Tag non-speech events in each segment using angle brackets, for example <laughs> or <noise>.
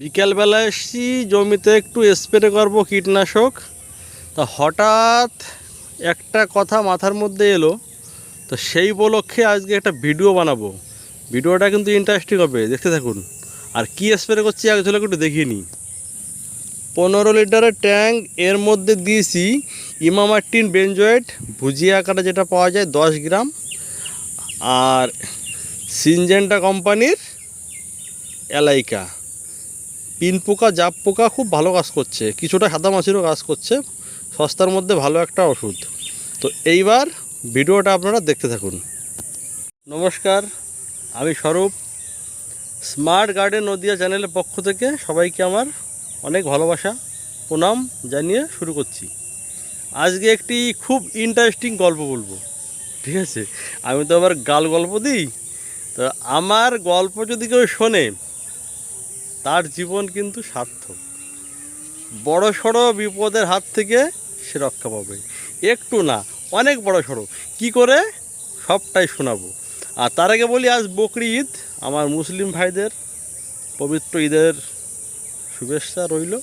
বিকেলবেলা এসছি, জমিতে একটু স্প্রে করব কীটনাশক। তা হঠাৎ একটা কথা মাথার মধ্যে এলো, তো সেই উপলক্ষে আজকে একটা ভিডিও বানাবো। ভিডিওটা কিন্তু ইন্টারেস্টিং হবে, দেখতে থাকুন। আর কি স্প্রে করছি এক ঝলক একটু দেখিয়ে নিই। পনেরো লিটারের ট্যাঙ্ক, এর মধ্যে দিয়েছি ইমামার্টিন বেঞ্জয়েড ভুজিয়া আকারে যেটা পাওয়া যায়, দশ গ্রাম। আর সিনজেন্টা কোম্পানির এলাইকা। পিন পোকা, জাপ পোকা খুব ভালো কাজ করছে। কিছুটা সাদা মাছিরও কাজ করছে। সস্তার মধ্যে ভালো একটা ওষুধ। তো এইবার ভিডিওটা আপনারা দেখতে থাকুন। নমস্কার, আমি স্বরূপ। স্মার্ট গার্ডেন নদিয়া চ্যানেলের পক্ষ থেকে সবাইকে আমার অনেক ভালোবাসা, প্রণাম জানিয়ে শুরু করছি। আজকে একটি খুব ইন্টারেস্টিং গল্প বলব। ঠিক আছে? আমি তো আবার গাল গল্প দিই। তো আমার গল্প যদি কেউ শোনে তার জীবন কিন্তু সার্থক। বড় সড়ো বিপদের হাত থেকে সে রক্ষা পাবে। একটু না, অনেক বড় সড়ো। কী করে? সবটাই শোনাবো। আর তার আগে বলি, আজ বকরি ঈদ। আমার মুসলিম ভাইদের পবিত্র ঈদের শুভেচ্ছা রইল।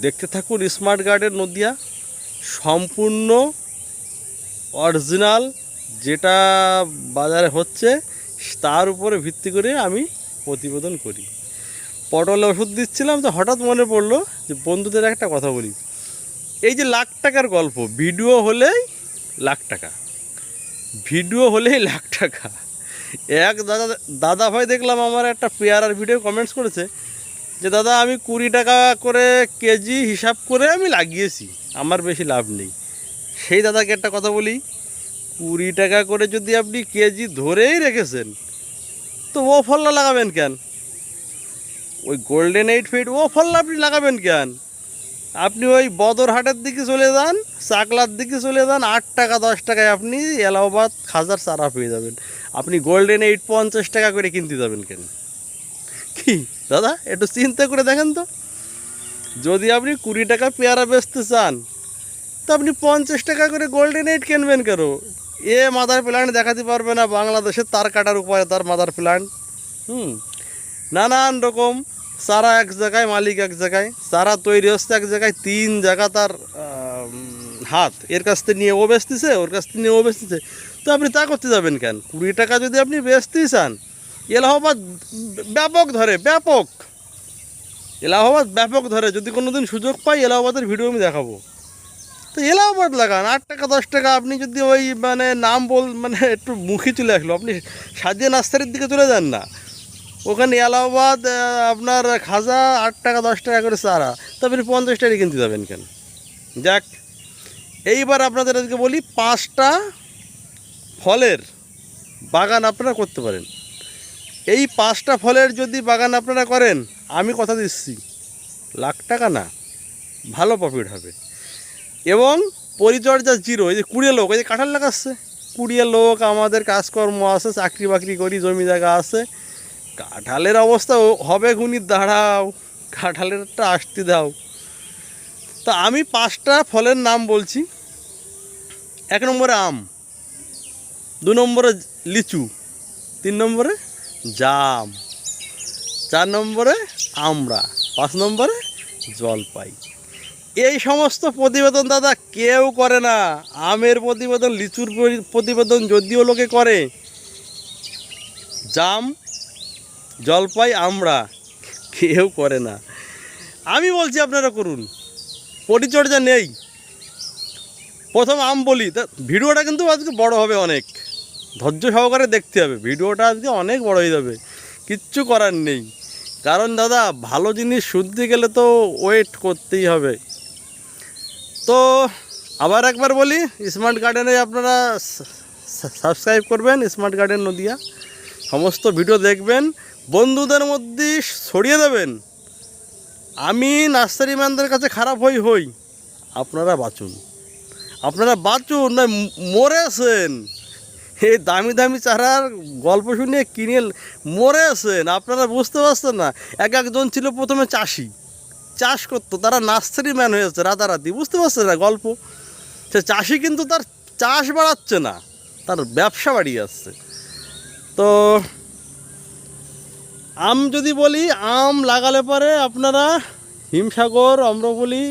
দেখতে থাকুন স্মার্ট গার্ডেন নদিয়া। সম্পূর্ণ অরিজিনাল যেটা বাজারে হচ্ছে, তার উপরে ভিত্তি করে আমি প্রতিবেদন করি। পটলে ওষুধ দিচ্ছিলাম তো হঠাৎ মনে পড়ল যে বন্ধুদের একটা কথা বলি। এই যে লাখ টাকার গল্প, ভিডিও হলেই লাখ টাকা। ভিডিও হলেই লাখ টাকা। এক দাদা দাদা ভাই দেখলাম আমার একটা পেয়ারার ভিডিও কমেন্টস করেছে যে, দাদা, আমি কুড়ি টাকা করে কেজি হিসাব করে আমি লাগিয়েছি, আমার বেশি লাভ নেই। সেই দাদাকে একটা কথা বলি, কুড়ি টাকা করে যদি আপনি কেজি ধরেই রেখেছেন, তো ও ফলটা লাগাবেন কেন? ওই গোল্ডেন এইট ফিট ও ফলটা আপনি লাগাবেন কেন? আপনি ওই বদরহাটের দিকে চলে যান চাকলার দিকে চলে যান, আট টাকা, দশ টাকায় আপনি এলাহাবাদ খাজার চারা পেয়ে যাবেন। আপনি গোল্ডেন এইট পঞ্চাশ টাকা করে কিনতে যাবেন কেন? কি, দাদা, একটু চিন্তা করে দেখেন তো। যদি আপনি কুড়ি টাকা পেয়ারা বেচতে চান, তো আপনি পঞ্চাশ টাকা করে গোল্ডেন এইট কিনবেন কেন? এ মাদার প্ল্যান্ট দেখাতে পারবে না, বাংলাদেশের তার কাটার উপায়, তার মাদার প্ল্যান্ট হুম। নানান রকম চারা এক জায়গায়, মালিক এক জায়গায় চারা তৈরি হচ্ছে এক জায়গায়, তিন জায়গা তার হাত। এর কাছ থেকে নিয়ে ও বেচতেছে, ওর কাছ থেকে নিয়ে ও বেচতেছে। তো আপনি তা করতে যাবেন কেন? কুড়ি টাকা যদি আপনি বেচতেই চান, এলাহাবাদ ব্যাপক ধরে, ব্যাপক। এলাহাবাদ ব্যাপক ধরে, যদি কোনো দিন সুযোগ পাই, এলাহাবাদের ভিডিও আমি দেখাবো। তো এলাহাবাদ লাগান, আট টাকা, দশ টাকা, আপনি যদি ওই মানে নাম বল মানে একটু মুখে চলে আসলো, আপনি সাজিয়ে নাস্তারির দিকে চলে যান না। ওখানে এলাহাবাদ আপনার খাজা আট টাকা, দশ টাকা করে চারা। তো আপনি পঞ্চাশ টাকা কিনতে যাবেন কেন? যাক, এইবার আপনাদের আজকে বলি, পাঁচটা ফলের বাগান আপনারা করতে পারেন। এই পাঁচটা ফলের যদি বাগান আপনারা করেন, আমি কথা দিচ্ছি, লাখ টাকা না, ভালো প্রফিট হবে। এবং পরিচর্যা জিরো এই যে কুড়িয়ে লোক, এই যে কাঁঠাল লাগাচ্ছে কুড়িয়ে লোক, আমাদের কাজকর্ম আছে, চাকরি বাকরি করি, জমি জায়গা আছে কাঁঠালের অবস্থা হবে গুনি দাঁড়াও। কাঁঠালেরটা আসতে দাও। তো আমি পাঁচটা ফলের নাম বলছি। এক নম্বরে আম, দু নম্বরে লিচু, তিন নম্বরে জাম, চার নম্বরে আমড়া, পাঁচ নম্বরে জলপাই। এই সমস্ত প্রতিবেদন দাদা কেউ করে না। আমের প্রতিবেদন, লিচুর প্রতিবেদন যদিও লোকে করে, জাম জলপাই আমড়া কেউ করে না। আমি বলছি আপনারা করুন। পরিচর্যা নেই। প্রথম আম বলি, তা ভিডিওটা কিন্তু আজকে বড় হবে অনেক। ধৈর্য সহকারে দেখতে হবে, ভিডিওটা আজকে অনেক বড় হয়ে যাবে। কিচ্ছু করার নেই। কারণ দাদা, ভালো জিনিস শুনতে গেলে তো ওয়েট করতেই হবে। তো আবার একবার বলি, স্মার্ট গার্ডেনে আপনারা সাবস্ক্রাইব করবেন, স্মার্ট গার্ডেন নদিয়া। সমস্ত ভিডিও দেখবেন। বন্ধুদের মধ্যে ছড়িয়ে দেবেন। আমি নার্সারি ম্যানদের কাছে খারাপ হই হই। আপনারা বাঁচুন। আপনারা বাঁচুন না মরেছেন এই দামি দামি চারার গল্প শুনে কিনে মরেছেন আপনারা বুঝতে পারছেন না, এক একজন ছিল প্রথমে চাষি। চাষ করতো, তারা নার্সারি ম্যান হয়েছে, রাতারাতি। বুঝতে পারছেন না গল্প? সে চাষি কিন্তু তার চাষ বাড়াচ্ছে না, তার ব্যবসা বাড়িয়ে আসছে। তো আম যদি বলি, আম লাগালে পরে আপনারা হিমসাগর, অম্রপলি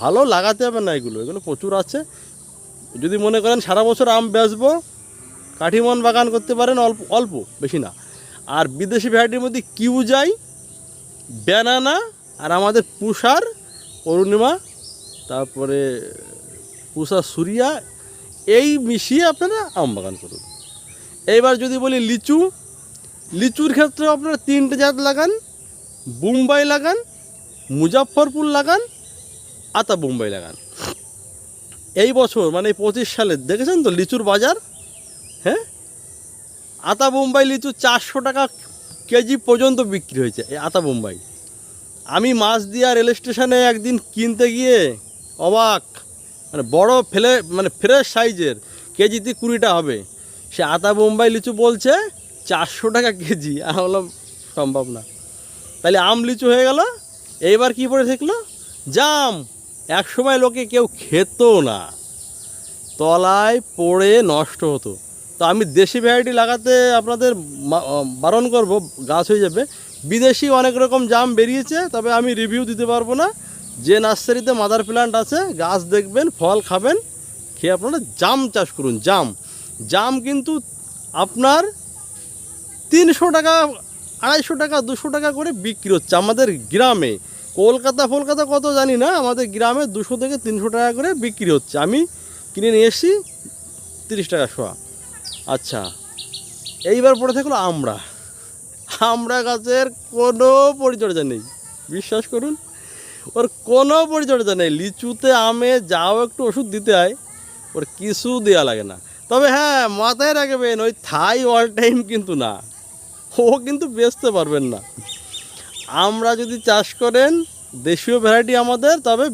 ভালো লাগাতে হবে না এগুলো। এগুলো প্রচুর আছে। যদি মনে করেন সারা বছর আম বেচবো, কাঠিমন বাগান করতে পারেন অল্প অল্প, বেশি না। আর বিদেশি ভ্যারাইটির মধ্যে কিউ যাই ব্যানানা আর আমাদের পুষার অরুণিমা তারপরে পুষা সুরিয়া, এই মিশিয়ে আপনারা আম বাগান করুন। এইবার যদি বলি লিচু লিচুর ক্ষেত্রে আপনারা তিনটে জাত লাগান, বোম্বাই লাগান মুজাফরপুর লাগান, আতা বোম্বাই লাগান। এই বছর মানে পঁচিশ সালে দেখেছেন তো লিচুর বাজার? হ্যাঁ? আতা বোম্বাই লিচু চারশো টাকা কেজি পর্যন্ত বিক্রি হয়েছে, এই আতা বোম্বাই। আমি মাছ দিয়া রেল স্টেশনে একদিন কিনতে গিয়ে অবাক মানে বড় ফেলে মানে ফ্রেশ সাইজের, কেজিতে কুড়িটা হবে। সে আতা বোম্বাই লিচু বলছে চারশো টাকা কেজি। আমি বললাম, সম্ভব না। তাহলে আম লিচু হয়ে গেল। এইবার কি পড়ে থাকল জাম! এক সময় লোকে কেউ খেত না। তলায় পড়ে নষ্ট হতো। তো আমি দেশি ভ্যারাইটি লাগাতে আপনাদের বারণ করব, গাছ হয়ে যাবে। বিদেশি অনেক রকম জাম বেরিয়েছে, তবে আমি রিভিউ দিতে পারব না। যে নার্সারিতে মাদার প্ল্যান্ট আছে, গাছ দেখবেন, ফল খাবেন, খেয়ে আপনারা জাম চাষ করুন, জাম। জাম কিন্তু আপনার তিনশো টাকা, আড়াইশো টাকা, দুশো টাকা করে বিক্রি হচ্ছে আমাদের গ্রামে। কলকাতা ফলকাতা কত জানি না, আমাদের গ্রামে দুশো থেকে তিনশো টাকা করে বিক্রি হচ্ছে। আমি কিনে নিয়ে এসেছি তিরিশ টাকা শোয়া আচ্ছা এইবার পড়ে থাকল আমরা। আমরা গাছের কোনো পরিচর্যা নেই, বিশ্বাস করুন। ওর কোনো পরিচর্যা নেই, লিচুতে আমে যাও একটু ওষুধ দিতে হয়, ওর কিছু দেওয়া লাগে না। তবে হ্যাঁ মাথায় রাখবেন, ওই থাই অল টাইম কিন্তু না। <laughs> ও কিন্তু বেচতে পারবেন না। আমরা যদি চাষ করেন, দেশীয় ভ্যারাইটি আমাদের, তবে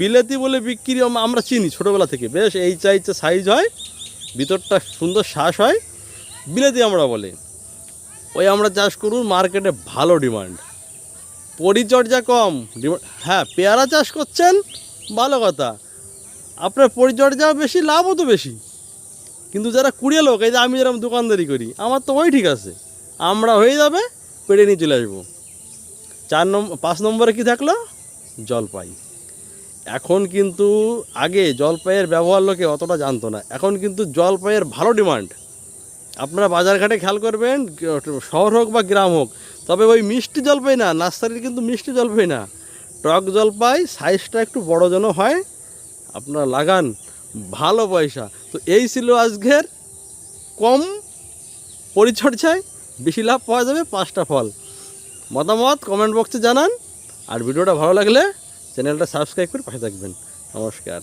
বিলেতি বলে বিক্রি আমরা চিনি ছোটোবেলা থেকে। বেশ, এই চাইছে সাইজ হয়, ভিতরটা সুন্দর শ্বাস হয়, বিলেতি আমরা বলে। ওই আমরা চাষ করুন, মার্কেটে ভালো ডিমান্ড। পরিচর্যা কম হ্যাঁ পেয়ারা চাষ করছেন, ভালো কথা। আপনার পরিচর্যাও বেশি, লাভও তো বেশি। কিন্তু যারা কুড়িয়ে লোক, এই যে আমি যেরকম দোকানদারি করি, আমার তো ওই ঠিক আছে। আমরা হয়ে যাবে, পেড়ে নিয়ে চলে আসব। চার নম্বর পাঁচ নম্বরে কি থাকল? জলপাই। এখন কিন্তু আগে জলপাইয়ের ব্যবহার লোকে অতটা জানতো না। এখন কিন্তু জলপাইয়ের ভালো ডিমান্ড। আপনারা বাজারঘাটে খেয়াল করবেন, শহর হোক বা গ্রাম হোক, তবে ওই মিষ্টি জলপাই না, নার্সারির কিন্তু মিষ্টি জলপাই না। টক জলপাই সাইজটা একটু বড় যেন হয়, আপনারা লাগান, ভালো পয়সা। তো এই ছিল আজকের কম পরিচর্যায়। বেশি লাভ পাওয়া যাবে পাঁচটা ফল। মতামত কমেন্ট বক্সে জানান। আর ভিডিওটা ভালো লাগলে চ্যানেলটা সাবস্ক্রাইব করে পাশে থাকবেন। নমস্কার।